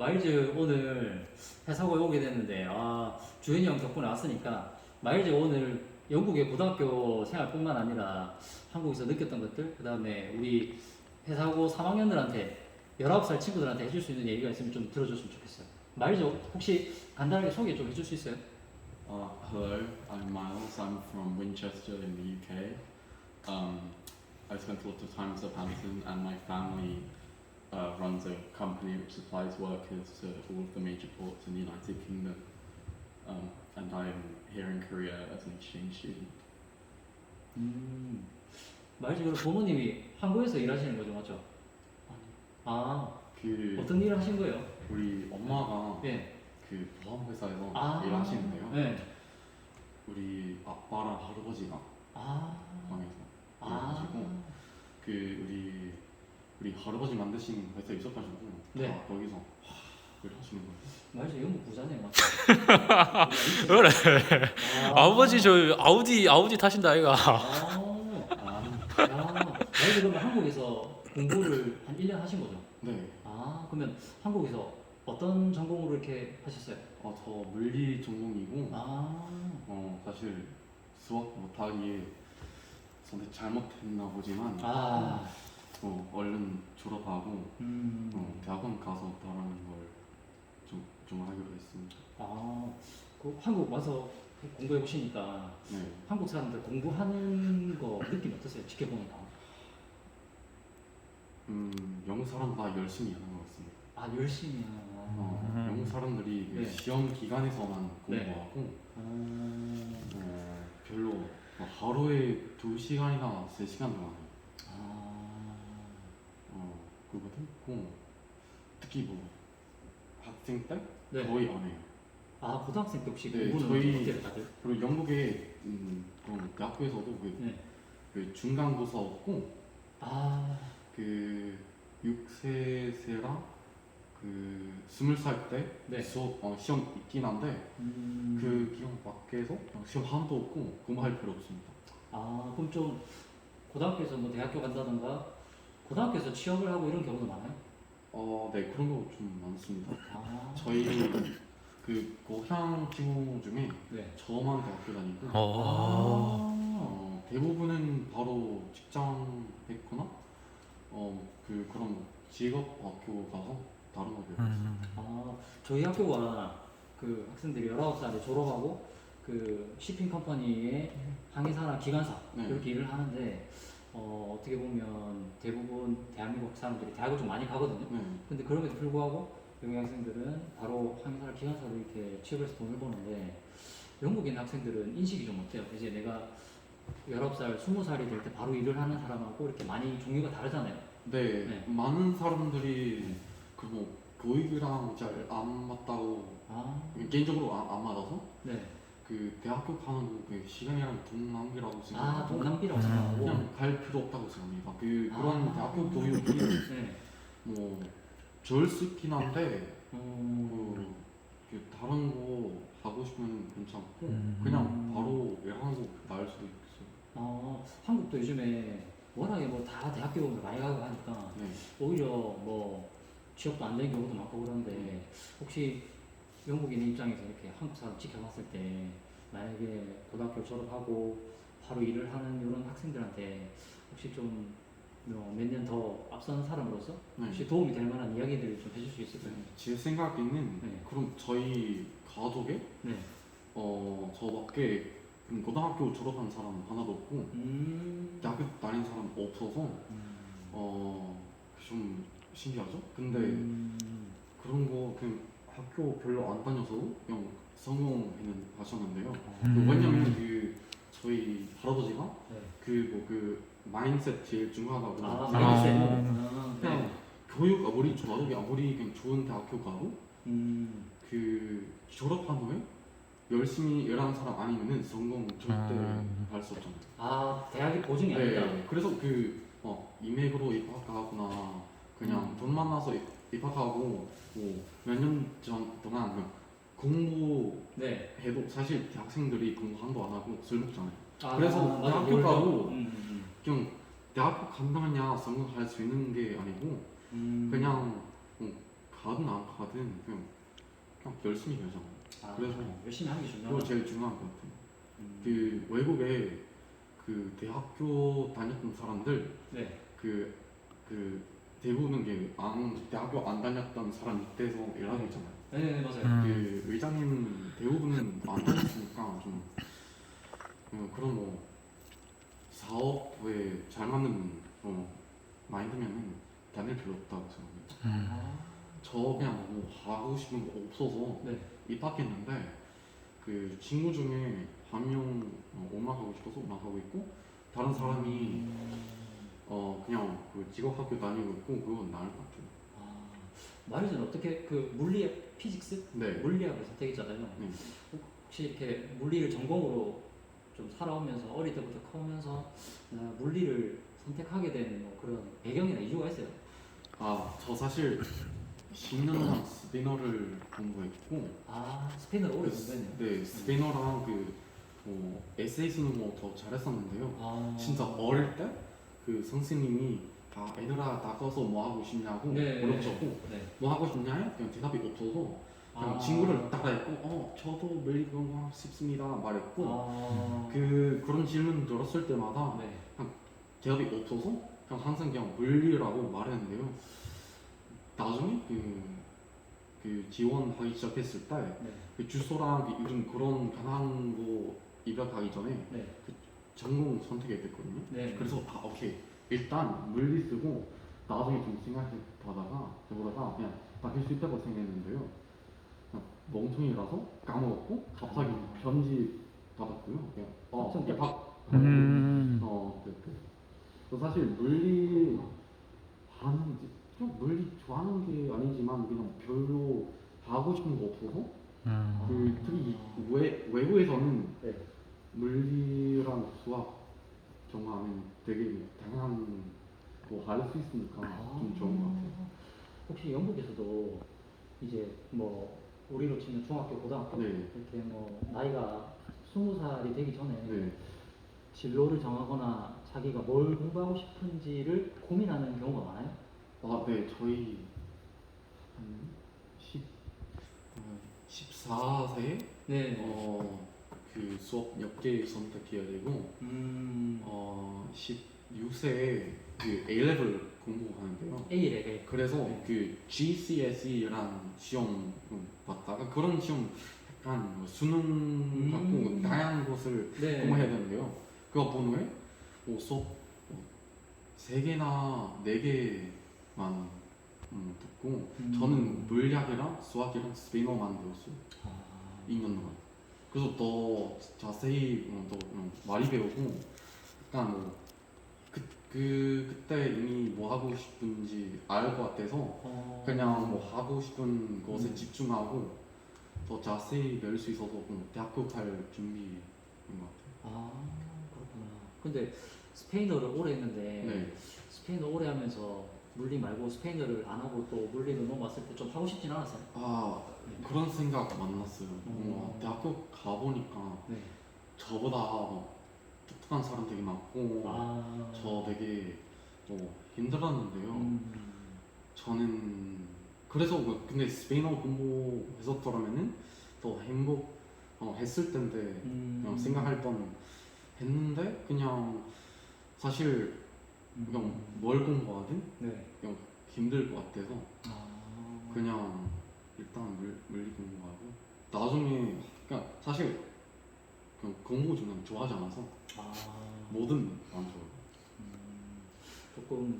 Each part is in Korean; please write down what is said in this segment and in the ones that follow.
마일즈 오늘 회사고에 오게 됐는데 아 주현이 형 덕분에 왔으니까 마일즈 오늘 영국의 고등학교 생활뿐만 아니라 한국에서 느꼈던 것들 그 다음에 우리 회사고 3학년들한테 19살 친구들한테 해줄 수 있는 얘기가 있으면 좀 들어줬으면 좋겠어요 마일즈 혹시 간단하게 소개 좀 해줄 수 있어요? Uh, hello, I'm Miles. I'm from Winchester in the UK. Um, I spent a lot of time in Southampton, and my family uh, runs a company which supplies workers to all of the major ports in the United Kingdom. Um, and I'm here in Korea as an exchange student. 음, 마일즈 그럼 부모님이 한국에서 일하시는 거죠 맞죠? 아 그 어떤 일을 하신 거예요? 우리 엄마가 예. 그 보험 회사에서 아. 일하시는데요. 네. 우리 아빠랑 할아버지가 아. 방에서 아. 일하시고 그 우리 우리 할아버지 만드신 회사 있어가지고 네. 다 거기서 일 하시는 거예요. 말이죠 영국 부자네 맞죠? 그래. 아. 아버지 저 아우디 아우디 타신다 아이가. 아. 아. 야. 말이죠 그러면 한국에서 공부를 한 1년 하신 거죠? 네. 아 그러면 한국에서 어떤 전공으로 이렇게 하셨어요? 어, 저 물리 전공이고 아. 어 사실 수학 못하기에 선택 잘못했나 보지만 아. 어, 얼른 졸업하고 음. 어, 대학원 가서 다른 걸좀 좀 하기로 했습니다. 아. 그 한국 와서 공부해 보시니까 네. 한국 사람들 공부하는 거 느낌 어떠세요? 지켜보니까. 음, 영국 사람 다 열심히 하는 것 같습니다. 아 열심히 하나. 어, 음. 영국 사람들이 그 네. 시험 기간에서만 네. 공부하고 아. 어, 별로 뭐 하루에 두 시간이나 세 시간 동안 해요. 아. 어, 고 특히 뭐 학생 때 네. 거의 안 해요. 아 고등학생 때 혹시 네, 공부는 저희- 어떻게 해요, 다들? 그리고 영국에 음, 그 대학교에서도 그, 네. 그 중간고사 없고 아. 그 6세세랑 그 20살 때 네. 수업 어, 시험 있긴 한데 음. 그 기간 밖에서 시험 하나도 없고 공부할 필요 없습니다. 아 그럼 좀 고등학교에서 뭐 대학교 간다던가 고등학교에서 취업을 하고 이런 경우도 많아요? 어, 네 그런 거 좀 많습니다. 아. 저희 그 고향 친구 중에 네. 저만 대학교 다니고 아. 어, 대부분은 바로 직장 했거나 어, 그 그런 직업 학교 가서 다른 거 배우고 있어요. 아, 저희 학교가 그 학생들이 19살에 졸업하고 그 shipping 컴퍼니의 항해사나 기관사 네. 이렇게 일을 하는데 어, 어떻게 보면 대부분 대한민국 사람들이 대학을 좀 많이 가거든요. 네. 근데 그럼에도 불구하고 영국 학생들은 바로 항해사나 기관사로 이렇게 취업해서 돈을 버는데 있는 학생들은 인식이 좀 어때요? 이제 내가 19살, 20살이 될 때 바로 일을 하는 사람하고 이렇게 많이 종류가 다르잖아요. 네, 네. 많은 사람들이 그뭐 교육이랑 잘 안 맞다고 아, 개인적으로 안, 안 맞아서 네. 그 대학교 가는 그 시간이랑 돈 낭비라고 아, 생각하고 동남비라고 생각하고. 그냥 갈 필요 없다고 생각합니다. 그 그런 아. 대학교 교육이 네. 뭐 좋을 수 있긴 한데 음, 그, 그 다른 거 하고 싶으면 괜찮고 음. 그냥 바로 거 나을 수도 있어요. 어, 한국도 요즘에 워낙에 뭐 다 대학교 많이 가고 하니까 네. 오히려 뭐 취업도 안 되는 경우도 많고 그런데 혹시 영국인 입장에서 이렇게 한국 사람 지켜봤을 때 만약에 고등학교 졸업하고 바로 일을 하는 이런 학생들한테 혹시 좀뭐몇년 더 앞서는 사람으로서 네. 혹시 도움이 될 만한 이야기들을 좀 해줄 수 있을까요? 제 생각에는 네. 그럼 저희 가족에 네. 어 저밖에 그럼 고등학교 졸업한 사람 하나도 없고 음. 대학교 다닌 사람 없어서 음. 어좀 신기하죠? 근데 음. 그런 거 그냥 학교 별로 안 다녀서도 그냥 성공해는 하셨는데요. 음. 그 왜냐면 그 저희 할아버지가 네. 그뭐 그 마인셋 제일 중요하다고 아, 아. 마이셋. 아. 아, 그냥 네. 교육 아무리 좋아도 아무리 그냥 좋은 대학교 가도 음. 그 졸업한 후에 열심히 일하는 사람 아니면은 성공 절대 아. 할수 없잖아요. 아, 대학이 보증이 아니다. 네, 그래서 그 어, 이맥으로 입학하거나 그냥 음. 돈 만나서 입- 입학하고 뭐몇년 전 동안 공부해도 네. 사실 대학생들이 공부 한도 안 하고 술 먹잖아요. 아, 그래서 맞아, 대학교 놀러. 가고 음, 음, 그냥 대학교 간다면야 성공할 수 있는 게 아니고 음. 그냥 어, 가든 안 가든 그냥 그냥 열심히 해야잖아. 아, 그래서 열심히 하는 게 중요하다. 제일 중요한 것 같아. 음, 그 외국에 그 대학교 다녔던 사람들 네. 그, 그 대부분 게 안, 대학교 안 다녔던 사람 밑에서 일하고 있잖아요. 네, 네, 맞아요. 음. 그 의장님은 대부분은 안 다녔으니까 좀 어, 그런 뭐 사업에 잘 맞는 어, 마인드면은 다닐 필요 없다고 생각해요. 음. 아, 저 그냥 뭐 하고 싶은 거 없어서 네. 입학했는데 그 친구 중에 한명 어, 엄마 하고 싶어서 엄마 하고 있고 다른 사람이 음, 어 그냥 그 직업학교 다니고 있고 그건 나을 것 같아요. 아, 말이 전에 어떻게 그 물리학, 피직스? 네. 물리학을 선택했잖아요. 네. 혹시 이렇게 물리를 전공으로 좀 살아오면서 어릴 때부터 커오면서 나 물리를 선택하게 된 뭐 그런 배경이나 이유가 있어요? 아저 사실 10년간 스페인어를 공부했고 아 스페인어를 오래 공부했네요. 네 스페인어랑 그뭐 에세이 쓰는 거 더 잘했었는데요. 아 진짜 어릴 때 그 선생님이 아 애들아 나가서 뭐 하고 싶냐고 네. 물어보셨고 네. 뭐 하고 싶냐? 그냥 대답이 없어서 그냥 아. 친구를 따라했고 어 저도 매일 공부하고 싶습니다 말했고 아, 그 그런 질문 들었을 때마다 네. 대답이 없어서 그냥 항상 그냥 물리라고 말했는데요. 나중에 그, 그 지원하기 시작했을 때그 네. 주소랑 그 이름 그런 강한 거 입학하기 전에 네. 전공 선택이 됐거든요. 네. 그래서 아 오케이 일단 물리 쓰고 나중에 좀 생각해 보다가 해보다가 그냥 바뀔 수 있다고 생각했는데요. 그냥 멍청이라서 까먹었고 갑자기 아. 편지 받았고요. 그냥 어 입학 음. 어 네, 네. 저 사실 물리 하는 좀 물리 좋아하는 게 아니지만 그냥 별로 하고 싶은 거 없어서 음. 그 특히 외 외국에서는 네. 물리랑 수학 정하면 되게 다양한 거할수 있으니까 좀 좋은 것 같아요. 아. 혹시 영국에서도 이제 뭐 우리로 치면 중학교, 고등학교 네, 이렇게 뭐 나이가 스무 살이 되기 전에 네, 진로를 정하거나 자기가 뭘 공부하고 싶은지를 고민하는 경우가 많아요. 아, 네, 저희 한 10, 어, 14세 네. 어, 그 수업 몇개 선택해야 되고 음. 어, 16세에 그 A-level 공부하는데요. A 레벨. 그래서 네. 그 GCSE라는 시험 봤다가 그런 시험 약간 뭐 수능 음. 갖고 다양한 것을 네. 공부해야 되는데요. 그거 본 후에 뭐 수업 뭐세 개나 네 개만 음, 듣고 음. 저는 물리학이랑 수학이랑 스페인어만 배웠어요. 아. 2년 동안. 그래서 더 자세히 어, 더 음, 많이 배우고 약간 뭐 그, 그 그때 이미 뭐 하고 싶은지 알 것 같아서 어. 그냥 뭐 하고 싶은 것에 음. 집중하고 더 자세히 배울 수 있어서 좀 대학교 갈 준비인 것아 그렇구나. 근데 스페인어를 오래 했는데 같아요. 네. 스페인어 오래 하면서 물리 말고 스페인어를 안 하고 또 물리로 넘어갔을 때 좀 하고 싶진 않았어요. 아 그런 생각 만났어요. 음. 뭔가 대학교 가 보니까 네. 저보다 뭐 똑똑한 사람 되게 많고 아. 저 되게 뭐 힘들었는데요. 음. 저는 그래서 그- 근데 스페인어 공부했었더라면은 더 행복 어, 했을 텐데 음. 그냥 생각할 뻔 했는데 그냥 사실 그냥 음. 뭘 공부하든 네. 그냥 힘들 것 같아서 아. 그냥 일단 물, 물리 공부하고 나중에 그냥 사실 그냥 공부 저는 좋아하지 않아서 아. 뭐든 안 좋아요. 음, 조금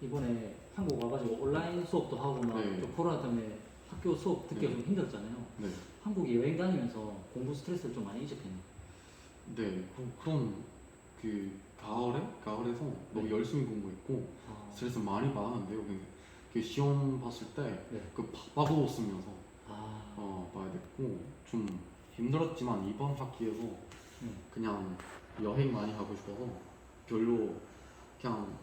이번에 한국 와가지고 온라인 수업도 하고 막 네. 또 코로나 때문에 학교 수업 듣기가 네. 좀 힘들었잖아요. 네, 한국에 여행 다니면서 공부 스트레스를 좀 많이 잊었겠네요. 네 그, 그런 그 가을에 가을에서 너무 네. 열심히 공부했고 아. 스트레스 많이 받았는데요. 그, 그 시험 봤을 때 네. 그 바보 쓰면서 아. 어, 봐야 됐고 좀 힘들었지만 이번 학기에서 네. 그냥 여행 많이 가고 싶어서 별로 그냥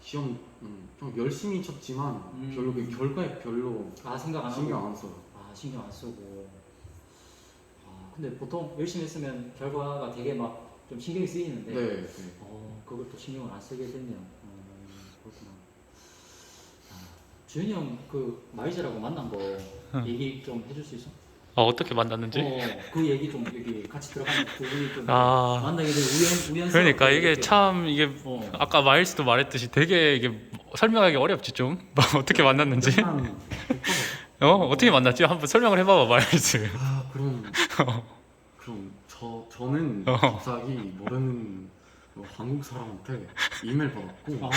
시험 음, 좀 열심히 쳤지만 음. 별로 그 결과에 별로 아 생각 안 하고. 신경 안 써요. 아 신경 안 쓰고. 아 근데 보통 열심히 했으면 결과가 되게 막 좀 신경이 쓰이는데. 네, 네. 어 그걸 또 신경을 안 쓰게 됐네요. 음, 그렇구나. 아, 주현이 형 그 마이즈라고 만난 거 응. 얘기 좀 해줄 수 있어? 아 어떻게 만났는지? 어, 그 얘기 좀 여기 같이 들어가면 두 분이 좀 아 만나게 된 우연 우연. 그러니까 이게 참 이게 어. 아까 마일스도 말했듯이 되게 이게 설명하기 어렵지 좀 어떻게 만났는지 어 어떻게 만났지 한번 설명을 해봐봐 마일스 아 그럼 그럼 저 저는 어. 갑자기 모르는 뭐 한국 사람한테 이메일 받았고 아.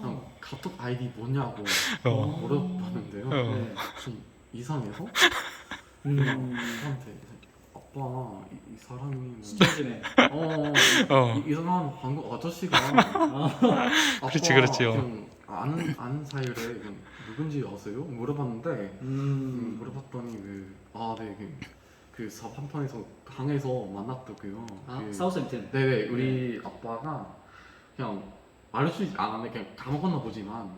그냥 카톡 아이디 뭐냐고 어. 물어봤는데요. 어. 네. 좀 이상해서 음. 저한테 아빠 이, 이 사람이 뭐 스쳐지네. 어, 어. 이- 이상한 한국 아저씨가 아. 그렇지, 아빠 그렇지요. 그냥 아는 아는 사이래 그냥 누군지 아세요? 물어봤는데 음, 음. 물어봤더니 그아네 그, 그 사판판에서 강에서 만났다고요. 아 그, 사우스햄튼. 네네 우리 아빠가 그냥 알려주지 않았네 그냥 까먹었나 보지만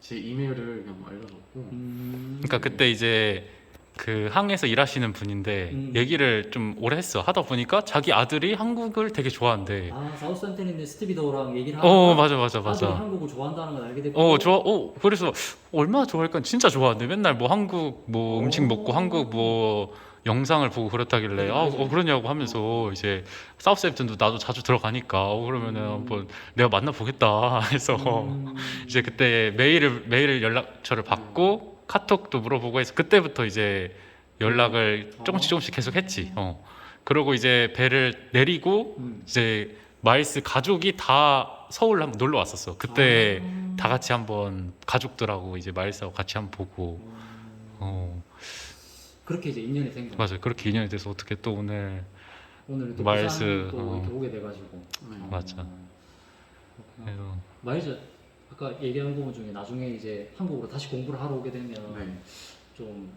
제 이메일을 그냥 알려줬고 음. 그러니까 그때 이제 그 항에서 일하시는 분인데 음. 얘기를 좀 오래 했어 하다 보니까 자기 아들이 한국을 되게 좋아한대 아 사우스햄튼에 있는 스티비도랑 얘기를 하다가 어 맞아 맞아 아들이 맞아 한국을 좋아한다는 걸 알게 됐고. 어 좋아 어 그래서 얼마나 좋아할까 진짜 좋아한대 맨날 뭐 한국 뭐 음식 오. 먹고 한국 뭐 영상을 보고 그렇다길래 네, 아. 어, 그러냐고 하면서 이제 사우스햄튼도 나도 자주 들어가니까 어 그러면은 음. 한번 내가 만나 보겠다 해서 음. 이제 그때 메일을 메일 연락처를 받고 카톡도 물어보고 해서 그때부터 이제 연락을 어. 조금씩 조금씩 계속 했지. 어. 그러고 이제 배를 내리고 음. 이제 마일스 가족이 다 서울 한번 놀러 왔었어. 그때 아. 다 같이 한번 가족들하고 이제 마일스하고 같이 한번 보고. 음. 어 그렇게 이제 인연이 생겨. 맞아요. 그렇게 인연이 돼서 어떻게 또 오늘 오늘 또 마일스, 부산 또 어. 이렇게 오게 돼가지고. 네. 어, 맞아. 그렇구나. 그래서 마일즈 아까 얘기한 부분 중에 나중에 이제 한국으로 다시 공부를 하러 오게 되면 네. 좀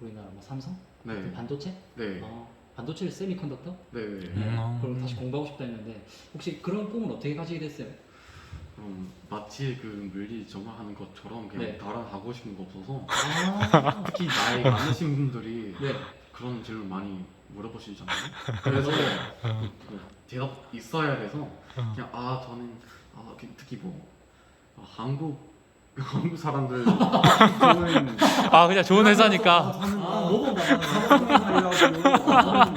우리나라 뭐 삼성 네. 반도체 네. 어, 반도체 세미컨덕터 네. 네. 음. 그럼 다시 공부하고 싶다 했는데 혹시 그런 꿈은 어떻게 가지게 됐어요? 그럼 마치 그 물리 정화하는 것처럼 그냥 네. 다른 하고 싶은 거 없어서? 아, 특히 나이 많으신 분들이 네. 그런 질문 많이 물어보시잖아요. 그래서 그, 그 대답 있어야 돼서 그냥 아 저는 아 그- 특히 뭐 아, 한국 한국 사람들 좋은 아 그냥 좋은 회사니까. 저는 아, 아, 너무 한국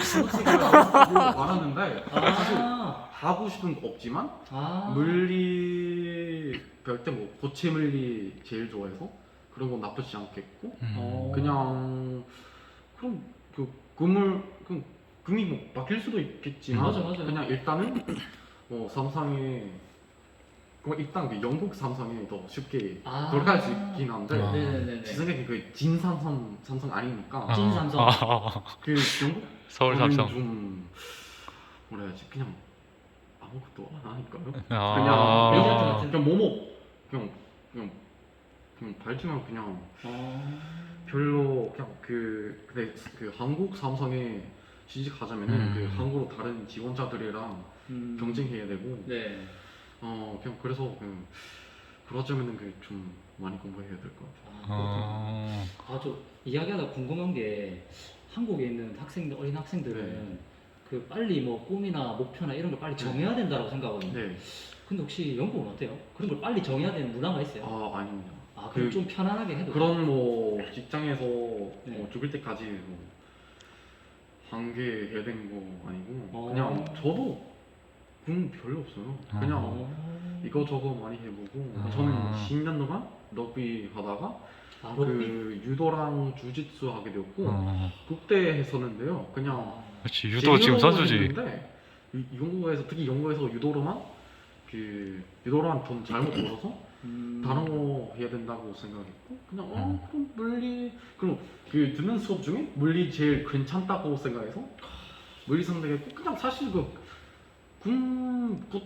저는 말하는데 사실 아, 하고 싶은 거 없지만 아, 물리 배울 때뭐 고체 물리 제일 좋아해서 그런 건 나쁘지 않겠고 음. 어. 그냥 그럼 그 꿈을 그 꿈이 뭐 바뀔 수도 있겠지만 맞아, 맞아. 그냥 일단은 뭐 삼성에 그 일단 그 영국 삼성에 더 쉽게 아. 돌아갈 수 있긴 한데 아. 네네네. 제 생각에 그 진삼성 삼성 아니니까 아, 찐 삼성. 아, 아, 그 영국 서울 거는 삼성 좀 뭐라 해야지 그냥 아무것도 안 하니까요. 아. 그냥 그냥, 같은. 그냥 뭐뭐 그냥 그냥 그냥 발주만 그냥 어. 별로 그냥 그 근데 그 한국 삼성에 취직하자면은 음. 그 한국으로 다른 지원자들이랑 음. 경쟁해야 되고 네. 어 그냥 그래서 그냥 그러자면은 그 좀 많이 공부해야 될 것 같아요. 어. 아저 이야기하다 궁금한 게 한국에 있는 학생들 어린 학생들은 네. 그 빨리 뭐 꿈이나 목표나 이런 걸 빨리 정해야 된다고 생각하거든요. 네. 근데 혹시 영국은 어때요? 그런 걸 빨리 정해야 되는 문화가 있어요? 아 아닙니다. 아, 그럼 그- 좀 편안하게 해도 그런 뭐 직장에서 네. 뭐 죽을 때까지 뭐 한계해야 되는 거 아니고 어. 그냥 저도 꿈 별로 없어요. 아. 그냥 어. 이거 저거 많이 해보고 아. 저는 10년 동안 럭비 하다가 아, 럭비? 그 유도랑 주짓수 하게 되었고 어. 국대 했었는데요. 그냥 아, 그렇지 유도 지금 선수지 이- 영국에서 특히 영국에서 유도로만 그 유도로만 돈 잘못 벌어서 음. 다른 거 해야 된다고 생각했고 그냥 음. 어 그럼 물리 그럼 그 듣는 수업 중에 물리 제일 괜찮다고 생각해서 물리 선택했고 그냥 사실 그군곧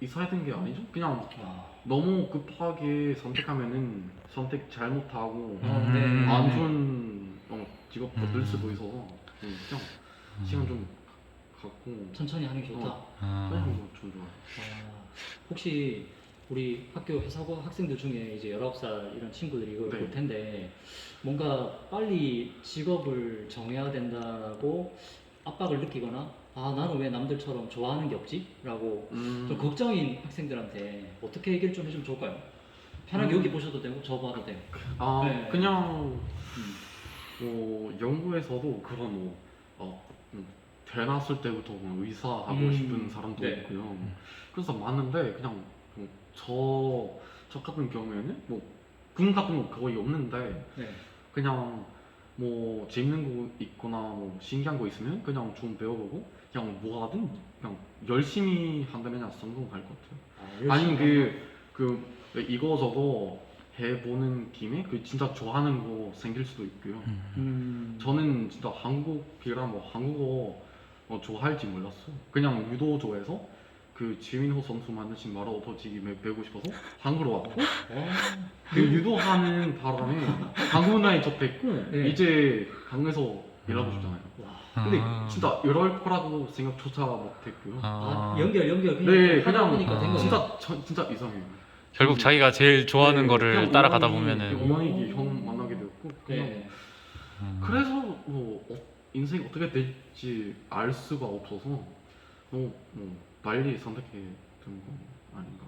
있어야 되는 게 아니죠 그냥 아, 너무 급하게 선택하면은 선택 잘못하고 어, 네. 음. 안 좋은 어, 직업 얻을 음. 수도 있어서 그냥 시간 좀 갖고 천천히 하는 게 좋다. 어. 아. 그냥 좀 좋아요. 아, 혹시 우리 학교 회사고 학생들 중에 이제 19살 이런 친구들이 이걸 네. 볼 텐데 뭔가 빨리 직업을 정해야 된다고 압박을 느끼거나 아 나는 왜 남들처럼 좋아하는 게 없지? 라고 음, 좀 걱정인 학생들한테 어떻게 얘기를 좀 해주면 좋을까요? 편하게 음. 여기 보셔도 되고 저 봐도 돼요. 아 네. 그냥 음. 뭐 연구에서도 그런 뭐 어, 음, 태어났을 때부터 뭐 의사 하고 음. 싶은 사람도 네. 있고요. 그래서 많은데 그냥 뭐 저, 저 같은 경우에는 뭐군 같은 거 거의 없는데 네. 그냥 뭐 재밌는 거 있거나 뭐 신기한 거 있으면 그냥 좀 배워보고 그냥 뭐 하든 그냥 열심히 한다면 그냥 성공할 것 같아요. 아, 아니면 그, 그 이거 저거 해보는 김에 그 진짜 좋아하는 거 생길 수도 있고요. 음. 저는 진짜 한국이랑 뭐 한국어 뭐 좋아할지 몰랐어요. 그냥 유도 좋아해서 그 지민호 선수 만드신 말어 어터지기 배우고 싶어서 한국으로 왔고 어. 그 유도하는 바람에 한국 나이 접했고 네. 이제 한국에서 일하고 싶잖아요. 와. 근데 아. 진짜 이럴 거라고 생각조차 못했고요. 아, 아, 연결 연결 그냥 네, 하다 그냥 보니까 된 아. 거예요. 진짜 저- 진짜 이상해요. 결국 자기가 제일 좋아하는 네, 거를 그냥 따라가다 우연히- 보면은 우연히 형 만나게 되었고 그냥 네. 음. 그래서 뭐 어, 인생 어떻게 될지 알 수가 없어서 뭐, 뭐 빨리 선택해 둔거 아닌가.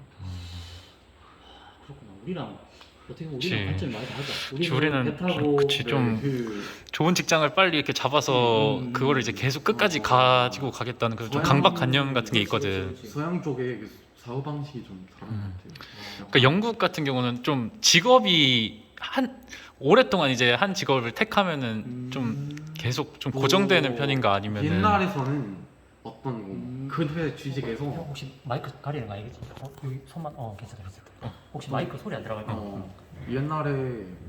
그렇구나. 우리랑 어떻게 보면 그치. 우리랑 관점이 많이 다르다. 그치, 우리는 배 타고 그치, 좀 그 좋은 직장을 빨리 이렇게 잡아서 음, 음, 그거를 이제 계속 끝까지 어. 가지고 가겠다는 그런 좀 서양- 강박관념 같은 게 있거든. 그렇지, 그렇지. 서양 쪽의 그 사고 방식이 좀 다른 음. 것 같아요. 그러니까 영국 같은 경우는 좀 직업이 한 오랫동안 이제 한 직업을 택하면은 음. 좀 계속 좀 뭐, 고정되는 편인가 아니면은 옛날에서는 어떤 음. 뭐 근회 취직에서 형 혹시 마이크 가리는 거 아니겠지? 어, 여기 손만 어 괜찮아 괜찮아. 어, 혹시 마이크 소리 안 들어갈까? 어, 옛날에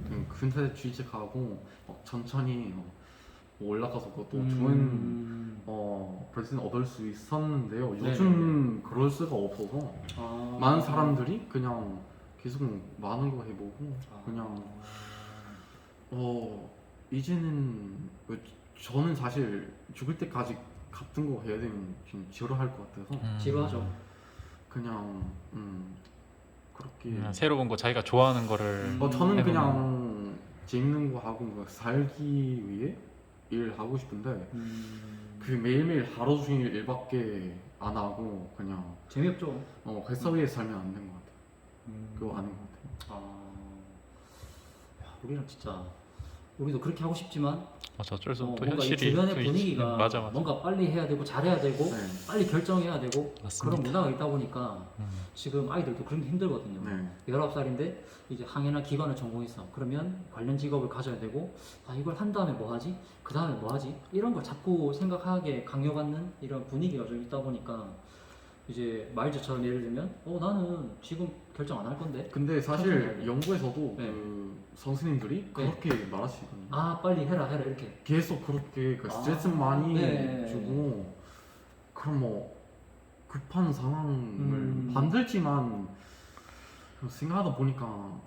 그 근회 취직하고 어, 천천히 어, 올라가서 그것도 좋은 음. 어, 프레젠 얻을 수 있었는데요. 네. 요즘 그럴 수가 없어서 아. 많은 사람들이 그냥 계속 많은 거 해보고 아. 그냥 어 이제는 그 저는 사실 죽을 때까지 같은 거 해야 되면 좀 지루할 것 같아서 음. 지루하죠. 그냥 음 그렇게 그냥 새로 본거 자기가 좋아하는 거를 어 저는 해보면. 그냥 재밌는 거 하고 뭐 살기 위해 일 하고 싶은데 음. 그 매일매일 하루 종일 일밖에 안 하고 그냥 재미없죠. 어 회사 위에 살면 안 된 것 같아요. 음. 그거 아닌 것 같아요. 아. 야, 우리랑 진짜 우리도 그렇게 하고 싶지만 맞아 어쩔 수 어, 없고 뭔가 이 현실이 주변의 또. 분위기가 맞아 맞아 뭔가 빨리 해야 되고 잘해야 되고 네. 빨리 결정해야 되고 맞습니다. 그런 문화가 있다 보니까 음. 지금 아이들도 그런 게 힘들거든요. 네. 19살인데 이제 항해나 기관을 전공했어. 그러면 관련 직업을 가져야 되고 아 이걸 한 다음에 뭐 하지? 그 다음에 뭐 하지? 이런 걸 자꾸 생각하게 강요받는 이런 분위기가 좀 있다 보니까 이제 말즈처럼 예를 들면 어 나는 지금 결정 안 할 건데 근데 사실 천천히 연구에서도 네. 그 선생님들이 그렇게 말하시거든요. 아 빨리 해라 해라 이렇게 계속 그렇게 그 아, 스트레스 많이 네. 주고 그럼 뭐 급한 상황을 음. 만들지만 생각하다 보니까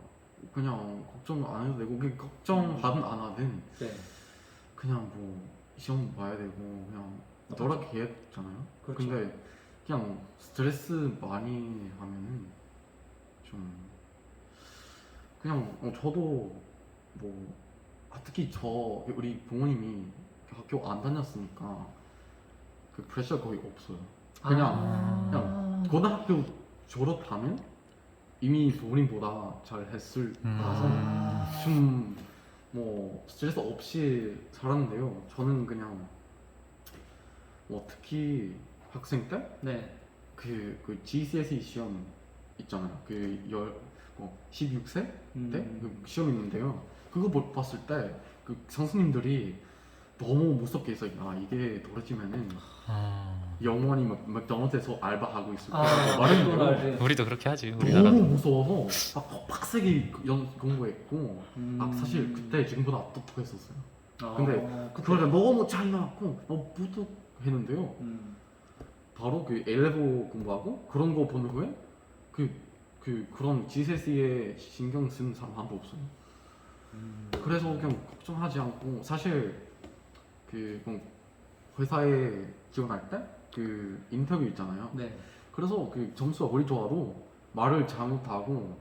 그냥 걱정 안 해도 되고 그 걱정하든 안 하든 네 그냥 뭐 시험 봐야 되고 그냥 노력해야 되잖아요. 그렇죠. 근데 그냥 스트레스 많이 하면은 좀 그냥 어, 저도 뭐 아, 특히 저 우리 부모님이 학교 안 다녔으니까 그 프레셔 거의 없어요. 그냥 아. 그냥 고등학교 졸업하면 이미 부모님보다 잘 했을 음. 거라서 아. 좀뭐 스트레스 없이 살았는데요. 저는 그냥 뭐 특히 학생 때 네 그, 그 GCSE 시험 있잖아요. 그 열, 뭐 16세 음. 때그 시험 있는데요. 그거 보- 봤을 때 그 선생님들이 너무 무섭게 했어요. 아 이게 떨어지면은 아, 영원히 막 맥도날드에서 알바하고 있을 거야. 아 거예요. 맥도날드. 우리도 그렇게 하지 너무 우리나라도 무서워서 막 빡세게 연 공부했고 음. 아, 사실 그때 지금보다 똑똑했었어요. 아, 근데 그러니까 너무 잘 나왔고 너무 뿌듯했는데요. 음. 바로 그 A레벨 공부하고 그런 거 보는 후에 그, 그 그런 GCSE에 신경 쓰는 사람 한 번 없어요. 음. 그래서 그냥 걱정하지 않고 사실 그뭐 회사에 지원할 때 그 인터뷰 있잖아요. 네 그래서 그 점수가 거의 좋아도 말을 잘못하고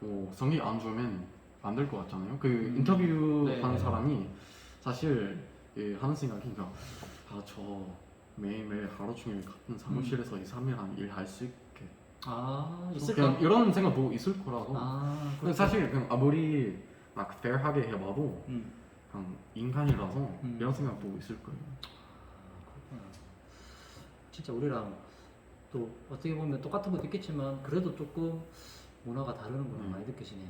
뭐 성의 안 주면 안 될 것 같잖아요. 그 음. 인터뷰 네. 하는 사람이 사실 예, 하는 생각이 그러니까 아저 매일매일 하루 종일 같은 사무실에서 음. 이 사람이랑 일할 수 있게 아 그냥 있을까? 이런 생각도 있을 거라서. 아 근데 그렇구나. 사실 그냥 아무리 막 fair하게 해봐도 음. 그냥 인간이라서 음. 이런 생각도 있을 거예요. 그렇구나. 진짜 우리랑 또 어떻게 보면 똑같은 것도 있겠지만 그래도 조금 문화가 다르는구나 음. 많이 느껴지네.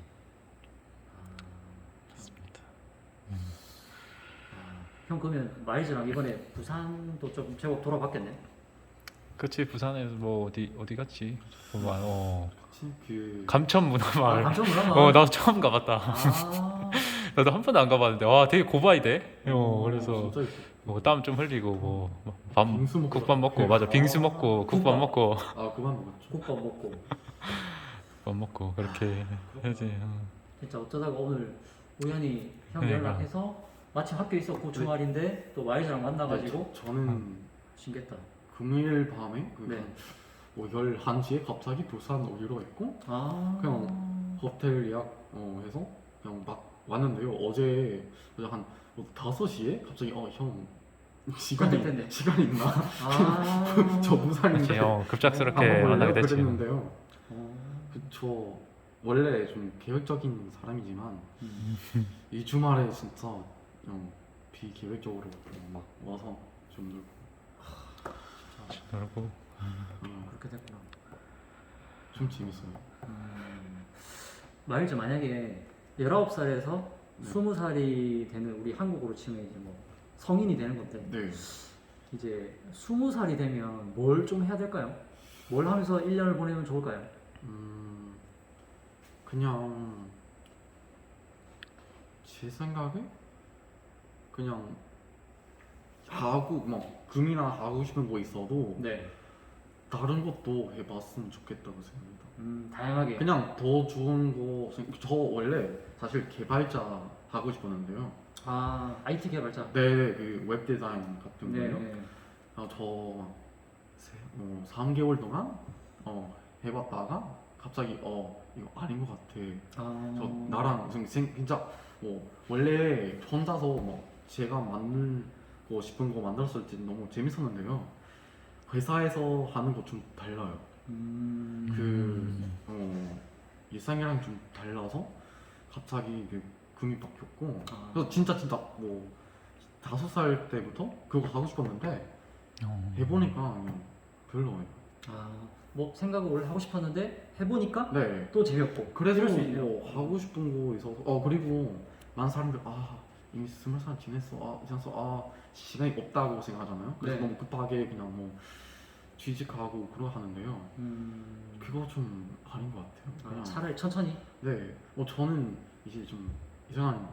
아, 맞습니다. 아, 형 그러면 마이즈랑 이번에 부산도 좀 제법 돌아봤겠네. 그치 부산에서 뭐 어디 어디 갔지? 뭐, 어 그치? 그 감천 아, 문화마을. 감정 문화가. 어 나도 처음 가봤다. 아, 나도 한 번도 안 가봤는데 와 되게 고바이대. 어 어, 그래서 진짜 뭐땀 좀 흘리고 뭐밥 빙수 먹고 국밥 먹고 맞아 빙수 먹고 국밥 국밥. 먹고 아 그만 먹었죠. 국밥 먹고. 밥 먹고 그렇게 해야지. 어. 진짜 어쩌다가 오늘 우연히 형 그러니까. 연락해서 마침 학교 있었고 주말인데 또 마이즈랑 만나가지고 네, 저, 저는 신겠다. 금요일 밤에 그 네. 뭐 11시에 갑자기 부산 오기로 했고 아, 그냥 호텔 예약 어, 해서 그냥 막 왔는데요. 어제 한 5시에 갑자기 어형 시간 컨택했네. 있, 시간 있나? 아, 저 부산인데 그치, 어, 급작스럽게 가볼래요? 만나게 됐지. 그랬는데요. 어, 그저 원래 좀 계획적인 사람이지만 음. 이 주말에 진짜 그냥 비계획적으로 그냥 막 와서 좀 놀고 그리고 음, 그렇게 됐구나. 좀 재밌어요. 음, 마일즈 만약에 19살에서 네. 20살이 되는 우리 한국으로 치면 이제 뭐 성인이 되는 건데 네. 이제 20살이 되면 뭘 좀 해야 될까요? 뭘 하면서 1년을 보내면 좋을까요? 음, 그냥 제 생각에 그냥 하고 뭐 금이나 하고 싶은 거 있어도 네. 다른 것도 해봤으면 좋겠다고 생각합니다. 음, 다양하게. 그냥 더 좋은 거, 생- 저 원래 사실 개발자 하고 싶었는데요. 아, IT 개발자. 네네, 그 웹 디자인 같은 네. 거요. 아, 저 세, 어, 3개월 동안 어, 해봤다가 갑자기 어 이거 아닌 것 같아. 아, 저 나랑 생- 진짜 뭐 원래 혼자서 뭐 제가 만들고 싶은 거 만들었을 때 너무 재밌었는데요. 회사에서 하는 거 좀 달라요. 음, 그 어, 일상이랑 좀 달라서 갑자기 그 금이 바뀌었고 아, 그래서 진짜 진짜 뭐 다섯 살 때부터 그거 하고 싶었는데 어. 해보니까 그냥 별로예요. 아, 뭐 생각을 원래 하고 싶었는데 해보니까 네. 또 재미없고. 그래서. 뭐 하고 싶은 거 있어서 어 그리고 많은 사람들 아 이미 스물 살 지냈어 아 이제서 아 시간이 없다고 생각하잖아요. 그래서 네. 너무 급하게 그냥 뭐 취직하고 그러 하는데요. 음, 그거 좀 아닌 것 같아요. 아, 그냥 차라리 천천히. 네, 뭐 저는 이제 좀 이상한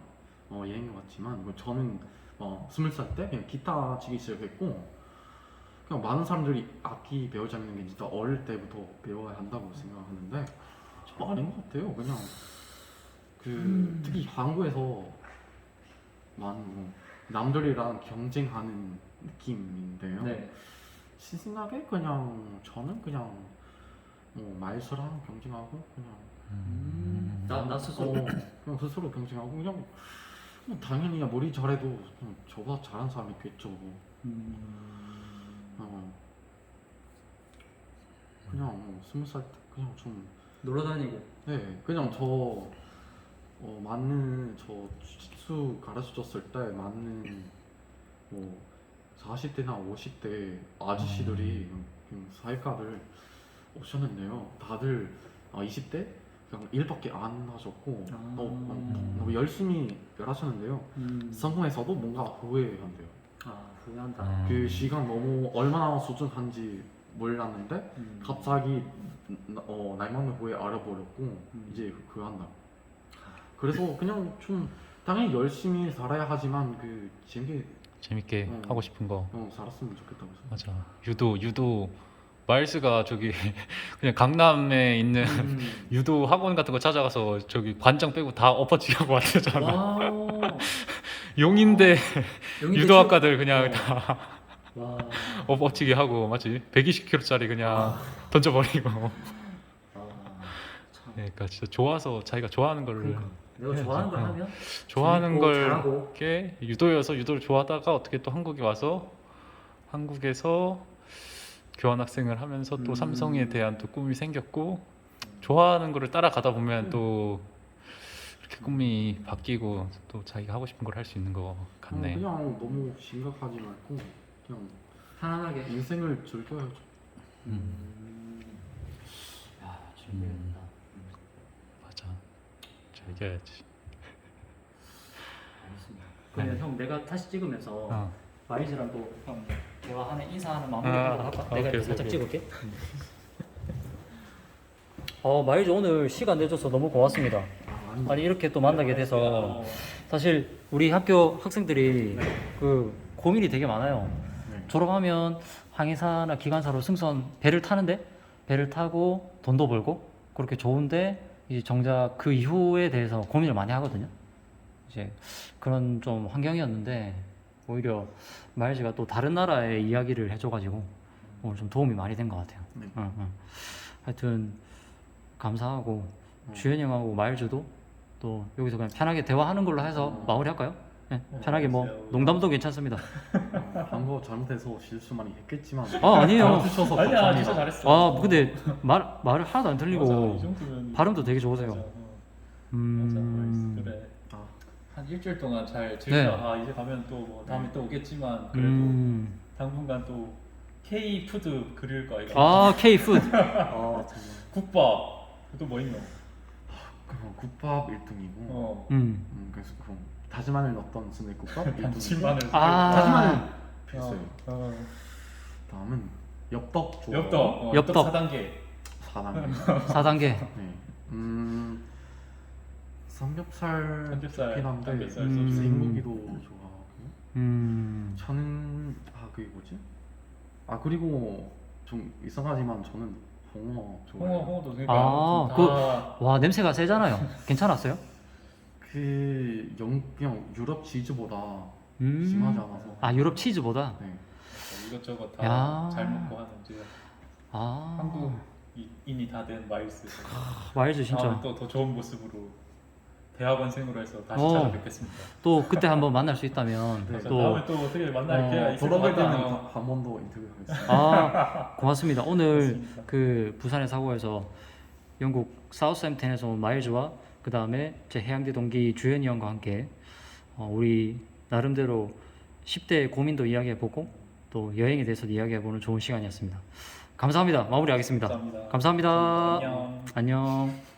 어, 예인 것 같지만 뭐 저는 어, 스물 살 때 그냥 기타 치기 시작했고 그냥 많은 사람들이 악기 배우자는 게 진짜 어릴 때부터 배워야 한다고 생각하는데 저 아닌 것 같아요. 그냥 그 음. 특히 한국에서 뭐 남들이랑 경쟁하는 느낌인데요. 네. 제 생각에 그냥 저는 그냥 뭐 말수랑 경쟁하고 그냥 음, 나, 나 스스로. 어, 그냥 스스로 경쟁하고 그냥 뭐 당연히 머리 잘해도 그냥 저보다 잘하는 사람이 있겠죠. 뭐. 음, 어, 그냥 뭐 스무 살 때 그냥 좀 놀러 다니고. 네, 그냥 저 어, 맞는 저 주짓수 가르쳐줬을 때 맞는 뭐 40대나 50대 아저씨들이 그냥 사회과를 오셨는데요. 다들 아, 20대 그냥 일밖에 안 하셨고 아. 어, 어, 너무 열심히 일하셨는데요. 음, 성공해서도 뭔가 후회한대요. 아, 후회한다. 음. 그 시간 너무 얼마나 소중한지 몰랐는데 음, 갑자기 어, 날 먹는 후에 알아버렸고 음. 이제 그한다. 그래서 그냥 좀 당연히 열심히 살아야 하지만 그 재밌게 재밌게 어. 하고 싶은 거 어, 살았으면 좋겠다고 생각. 맞아. 유도 유도 마일스가 저기 그냥 강남에 있는 음. 유도 학원 같은 거 찾아가서 저기 관장 빼고 다 엎어치기 하고 왔잖아. 와, 용인대 유도학과들 그냥 어. 다 와, 엎어치기 하고 맞지? 120kg짜리 그냥 던져버리고. 아, 참. 그러니까 진짜 좋아서 자기가 좋아하는 거를 그러니까 내가 해야지. 좋아하는 걸 어. 하면 좋아하는 재밌고 걸 잘하고. 게 유도여서 유도를 좋아하다가 어떻게 또 한국에 와서 한국에서 교환 학생을 하면서 또 음. 삼성에 대한 또 꿈이 생겼고 좋아하는 거를 따라가다 보면 또 이렇게 꿈이 바뀌고 또 자기가 하고 싶은 걸 할 수 있는 것 같네. 어, 그냥 너무 심각하지 말고 그냥 편안하게. 인생을 즐겨야죠. 음. 야, 준비된다. 알겠습니다. 그러면 형 내가 다시 찍으면서 어. 마이즈랑 또형 대화하는 인사하는 마무리 아, 하나 할까? 아, 내가 오케이, 살짝 오케이, 찍을게. 어 마이즈 오늘 시간 내줘서 너무 고맙습니다. 아, 아니, 이렇게 또 만나게 돼서 사실 우리 학교 학생들이 그 고민이 되게 많아요. 네. 졸업하면 항해사나 기관사로 승선 배를 타는데 배를 타고 돈도 벌고 그렇게 좋은데 이제 정작 그 이후에 대해서 고민을 많이 하거든요. 이제 그런 좀 환경이었는데 오히려 마일즈가 또 다른 나라의 이야기를 해줘가지고 오늘 좀 도움이 많이 된 것 같아요. 네. 응, 응. 하여튼 감사하고 어. 주현이 형하고 마일즈도 또 여기서 그냥 편하게 대화하는 걸로 해서 마무리할까요? 네, 편하게 뭐 농담도 괜찮습니다. 어, 한거 잘못해서 실수 많이 했겠지만 아 아니에요. 주셔서 아니야 감사합니다. 진짜 잘했어. 아 근데 말 말을 하나도 안 맞아, 틀리고 이 정도면 발음도 되게 좋으세요. 맞아, 어, 음. 맞아, 그래. 아, 한 일주일 동안 잘 즐겨. 네. 아 이제 가면 또 뭐 다음에 또 오겠지만 그래도 음. 당분간 또 K 푸드 그릴 거 아이가. 아 K 푸드. 아 정말 국밥. 또 뭐 있노? 그럼 국밥 1등이고 어. 음. 음, 그래서 그럼 다진 마늘 넣었던 순대 국밥 1등이고 단침마늘. 아. 다진 마늘 어. 필수예요. 어. 다음은 엽떡 좋아. 엽떡. 어, 엽떡. 엽떡 4단계. 4단계. 4단계. 네. 음 삼겹살 삼겹살, 좋긴 한데 삼겹살 음. 소스. 생고기도 좋아하고 음. 저는 아 그게 뭐지? 아 그리고 좀 이상하지만 저는 홍어 좋아해요. 홍어 홍어도 그러니까 아, 다- 그- 와 냄새가 세잖아요. 괜찮았어요? 그 영, 그냥 유럽 치즈보다 음. 심하지 않아서. 아 유럽 치즈보다. 네. 이것저것 야. 다잘 먹고 하는 이제 아. 한국인이 다 된 마일스. 마일즈 진짜. 다음에 또 더 좋은 모습으로 대학원생으로 해서 다시 어. 찾아뵙겠습니다. 또 그때 한번 만날 수 있다면 네. 또 다음에 또 어떻게 만날 어, 기회가 있을 것 돌아갈 때는 같다. 한- 한번 더 인터뷰하겠습니다. 아 고맙습니다. 오늘 고맙습니다. 그 부산의 사고에서 영국 사우스햄튼에서 온 마일즈와 그 다음에 제 해양대 동기 주현이 형과 함께 어, 우리 나름대로 10대 고민도 이야기해보고 또 여행에 대해서도 이야기해보는 좋은 시간이었습니다. 감사합니다. 마무리하겠습니다. 감사합니다. 감사합니다. 안녕. 안녕.